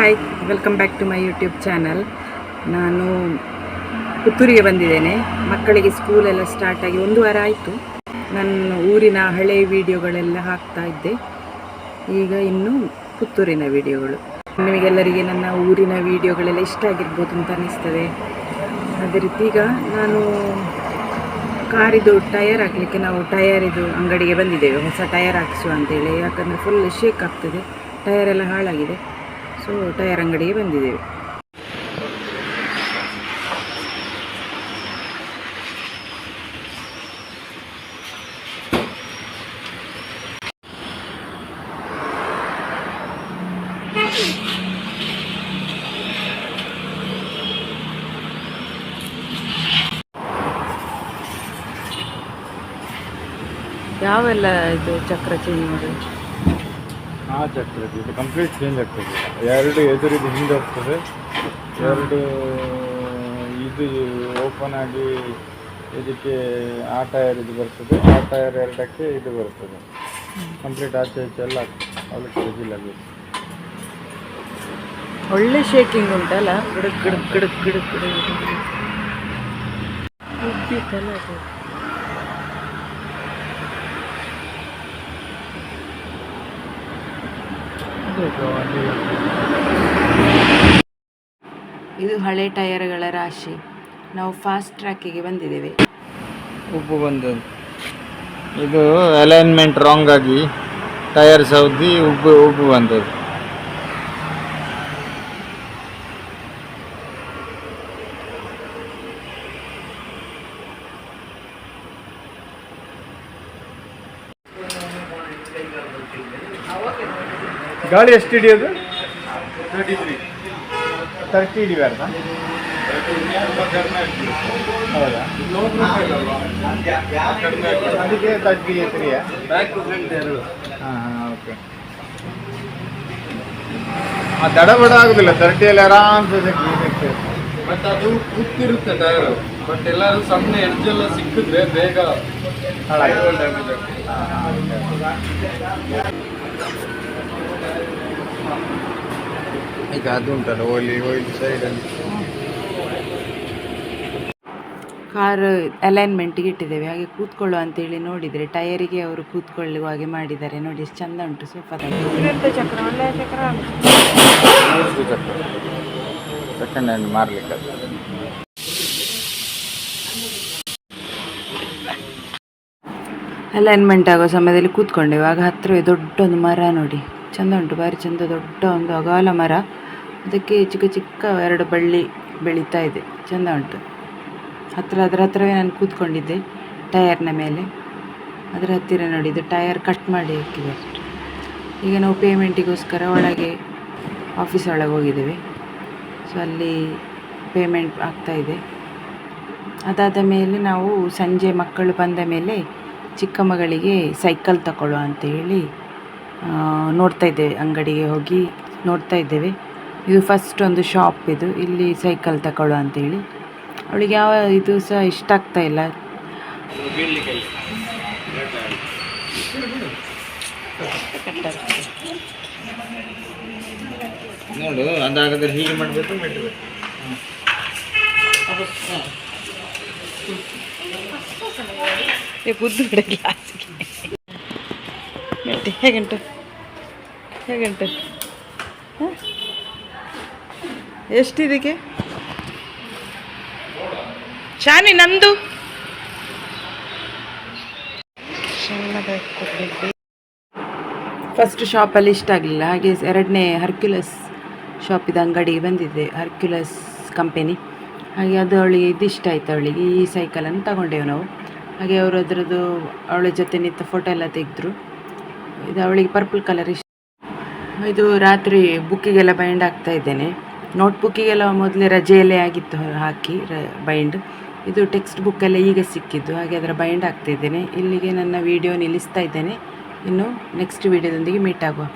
Hi welcome back to my YouTube channel ನಾನು ಪುತ್ತೂರಿಗೆ ಬಂದಿದ್ದೇನೆ. ಮಕ್ಕಳಿಗೆ ಸ್ಕೂಲೆಲ್ಲ ಸ್ಟಾರ್ಟ್ ಆಗಿ ಒಂದು ವಾರ ಆಯಿತು. ನನ್ನ ಊರಿನ ಹಳೆ ವಿಡಿಯೋಗಳೆಲ್ಲ ಹಾಕ್ತಾ ಇದ್ದೆ. ಈಗ ಇನ್ನು ಪುತ್ತೂರಿನ ವಿಡಿಯೋಗಳು ನಿಮಗೆಲ್ಲರಿಗೆ ನನ್ನ ಊರಿನ ವಿಡಿಯೋಗಳೆಲ್ಲ ಇಷ್ಟ ಆಗಿರ್ಬೋದು ಅಂತ ಅನ್ನಿಸ್ತದೆ ಅದೇ ರೀತಿ ಈಗ ನಾನು ಕಾರಿದು ಟಯರ್ ಹಾಕಲಿಕ್ಕೆ ನಾವು ಟಯರ್ ಇದು ಅಂಗಡಿಗೆ ಬಂದಿದ್ದೇವೆ. ಹೊಸ ಟಯರ್ ಹಾಕಿಸುವ ಅಂತೇಳಿ. ಯಾಕಂದರೆ ಫುಲ್ ಶೇಕ್ ಆಗ್ತದೆ. ಟಯರ್ ಎಲ್ಲ ಹಾಳಾಗಿದೆ. ಸೊ ಟೈರ್ ಅಂಗಡಿಗೆ ಬಂದಿದ್ದೇವೆ. ಯಾವೆಲ್ಲ ಇದು ಚಕ್ರ ಚೇಂಜ್ ಮಾಡಿ ಆ ಆಗ್ತದೆ ಇದು ಕಂಪ್ಲೀಟ್ ಚೇಂಜ್ ಆಗ್ತದೆ. ಎರಡು ಎದುರಿದು ಹಿಂದೆ ಹೋಗ್ತದೆ ಎರಡು ಇದು ಓಪನ್ ಆಗಿ ಇದಕ್ಕೆ ಆ ಟೈರ್ ಇದು ಬರ್ತದೆ ಆ ಟೈರ್ ಎರಡಕ್ಕೆ ಇದು ಬರ್ತದೆ. ಕಂಪ್ಲೀಟ್ ಆಚೆ ಈಚೆ ಎಲ್ಲ ಅವಳಿಗೆ ಇದಿಲ್ಲ ಒಳ್ಳೆ ಶೇಕಿಂಗ್ ಉಂಟಲ್ಲ ಗಿಡಕ್ ಗಿಡಕ್ ಗಿಡಕ್ ಗಿಡಕ್ ಗಿಡಕ್ ಉಬ್ಬಿತ್ತಲ್ಲ ಅದು. ಇದು ಹಳೆ ಟೈರ್ಗಳ ರಾಶಿ. ನಾವು ಫಾಸ್ಟ್ ಟ್ರ್ಯಾಕಿಗೆ ಬಂದಿದ್ದೇವೆ. ಉಪ್ಪು ಬಂದದ್ದು. ಇದು ಅಲೈನ್ಮೆಂಟ್ ರಾಂಗ್ ಆಗಿ ಟೈರ್ ಸೌದಿ ಉಬ್ಬು ಉಬ್ಬು ಬಂದದ್ದು. ಗಾಳಿ ಎಷ್ಟು ಹಿಡಿಯೋದು? ತರ್ಟಿ ತ್ರೀ ತರ್ಟಿ ಹಿಡಿಬಾರ್ದಾ? ಹೌದಾ? ಅದಕ್ಕೆ ತರ್ಟಿ ತ್ರೀಯಾ ಹಾಂ ಹಾಂ ಓಕೆ ಆ ದಡ ಬಡ ಆಗುದಿಲ್ಲ ತರ್ಟಿಯಲ್ಲಿ ಆರಾಮ್ಸೆ ಸಿಗ್ತದೆ ಬಟ್ ಅದು ಕೂತಿರುತ್ತೆ ಟೈರ್ ಬಟ್ ಎಲ್ಲಾರು ಸಣ್ಣ ಎಡ್ಜೆಲ್ಲ ಸಿಕ್ಕಿದ್ರೆ ಬೇಗ ಹಾಳಾಗಿ ಡ್ಯಾಮೇಜ್ ಆಗ್ತದೆ. ಈಗ ಅದು ಉಂಟಲ್ಲ ಓಲಿ ಸೈಡ್ ಸೈಡಲ್ಲಿ ಕಾರ್ ಅಲೈನ್ಮೆಂಟ್ಗೆ ಇಟ್ಟಿದ್ದೇವೆ. ಹಾಗೆ ಕೂತ್ಕೊಳ್ಳು ಅಂತೇಳಿ ನೋಡಿದರೆ ಟೈರಿಗೆ ಅವರು ಕೂತ್ಕೊಳ್ಳುವ ಹಾಗೆ ಮಾಡಿದ್ದಾರೆ. ನೋಡಿ ಎಷ್ಟು ಚಂದ ಉಂಟು ಸೋಫಾ ಚಕ್ರ ಸೆಕೆಂಡ್ ಹ್ಯಾಂಡ್ ಮಾರ್ಲಿಕ್ಕೆ ಅಲೈನ್ಮೆಂಟ್ ಆಗೋ ಸಮಯದಲ್ಲಿ ಕೂತ್ಕೊಂಡೆವು. ಆಗ ಹತ್ತಿರವೇ ದೊಡ್ಡ ಒಂದು ಮರ ನೋಡಿ. ಚಂದ ಉಂಟು, ಭಾರಿ ಚಂದ, ದೊಡ್ಡ ಒಂದು ಅಗಾಲ ಮರ. ಅದಕ್ಕೆ ಚಿಕ್ಕ ಚಿಕ್ಕ ಎರಡು ಬಳ್ಳಿ ಬೆಳೀತಾ ಇದೆ, ಚಂದ ಉಂಟು. ಹತ್ತಿರ ಅದರ ಹತ್ರವೇ ನಾನು ಕೂತ್ಕೊಂಡಿದ್ದೆ, ಟಯರ್ನ ಮೇಲೆ. ಅದರ ಹತ್ತಿರ ನೋಡಿ, ಇದು ಟಯರ್ ಕಟ್ ಮಾಡಿ ಹಾಕಿದೆ. ಈಗ ನಾವು ಪೇಮೆಂಟಿಗೋಸ್ಕರ ಒಳಗೆ ಆಫೀಸ್ ಒಳಗೆ ಹೋಗಿದ್ದೇವೆ. ಸೊ ಅಲ್ಲಿ ಪೇಮೆಂಟ್ ಆಗ್ತಾ ಇದೆ. ಅದಾದ ಮೇಲೆ ನಾವು ಸಂಜೆ ಮಕ್ಕಳು ಬಂದ ಮೇಲೆ ಚಿಕ್ಕ ಮಗಳಿಗೆ ಸೈಕಲ್ ತಗೊಳ್ಳುವ ಅಂತೇಳಿ ನೋಡ್ತಾ ಇದ್ದೇವೆ ಅಂಗಡಿಗೆ ಹೋಗಿ ನೋಡ್ತಾ ಇದ್ದೇವೆ. ಇದು ಫಸ್ಟ್ ಒಂದು ಶಾಪ್ ಇದು ಇಲ್ಲಿ ಸೈಕಲ್ ತಗೊಳ್ಳುವ ಅಂತೇಳಿ. ಅವಳಿಗೆ ಯಾವ ಇದು ಸಹ ಇಷ್ಟ ಆಗ್ತಾ ಇಲ್ಲ. ನೋಡು ಅದಾಗದ್ರೆ ಹೀಗೆ ಮಾಡಬೇಕು ಮೆಟ್ಟಬೇಕು ಗುದ್ದು ಬಿಡಲ್ಲ ಮೆಟ್ಟಿ ಹೇಗುಂಟು ಹೇಗುಂಟು? ಎಷ್ಟಿದಕ್ಕೆ ಶಾನಿ, ನಂದು? ಫಸ್ಟ್ ಶಾಪಲ್ಲಿ ಇಷ್ಟ ಆಗಲಿಲ್ಲ. ಹಾಗೆ ಎರಡನೇ ಹರ್ಕ್ಯುಲಸ್ ಶಾಪಿದ ಅಂಗಡಿಗೆ ಬಂದಿದ್ದೆ ಹರ್ಕ್ಯುಲಸ್ ಕಂಪೆನಿ ಹಾಗೆ ಅದು ಅವಳಿಗೆ ಇದು ಇಷ್ಟ ಆಯಿತು ಅವಳಿಗೆ, ಈ ಸೈಕಲನ್ನು ತಗೊಂಡೆವು ನಾವು. ಹಾಗೆ ಅವರು ಅದರದ್ದು ಅವಳ ಜೊತೆ ನಿಂತ ಫೋಟೋ ಎಲ್ಲ ತೆಗೆದ್ರು. ಇದು ಅವಳಿಗೆ ಪರ್ಪಲ್ ಕಲರ್ ಇಷ್ಟ. ಇದು ರಾತ್ರಿ ಬುಕ್ಕಿಗೆಲ್ಲ ಬೈಂಡ್ ಆಗ್ತಾ ಇದ್ದೇನೆ. ನೋಟ್ ಬುಕ್ಕಿಗೆಲ್ಲ ಮೊದಲೇ ರಜೆಯಲ್ಲೇ ಆಗಿತ್ತು ಹಾಕಿ ಬೈಂಡ್ ಇದು ಟೆಕ್ಸ್ಟ್ ಬುಕ್ಕೆಲ್ಲ ಈಗ ಸಿಕ್ಕಿದ್ದು, ಹಾಗೆ ಅದರ ಬೈಂಡ್ ಆಗ್ತಾ ಇದ್ದೇನೆ. ಇಲ್ಲಿಗೆ ನನ್ನ ವಿಡಿಯೋ ನಿಲ್ಲಿಸ್ತಾ ಇದ್ದೇನೆ. ಇನ್ನು ನೆಕ್ಸ್ಟ್ ವಿಡಿಯೋದೊಂದಿಗೆ ಮೀಟ್ ಆಗುವ.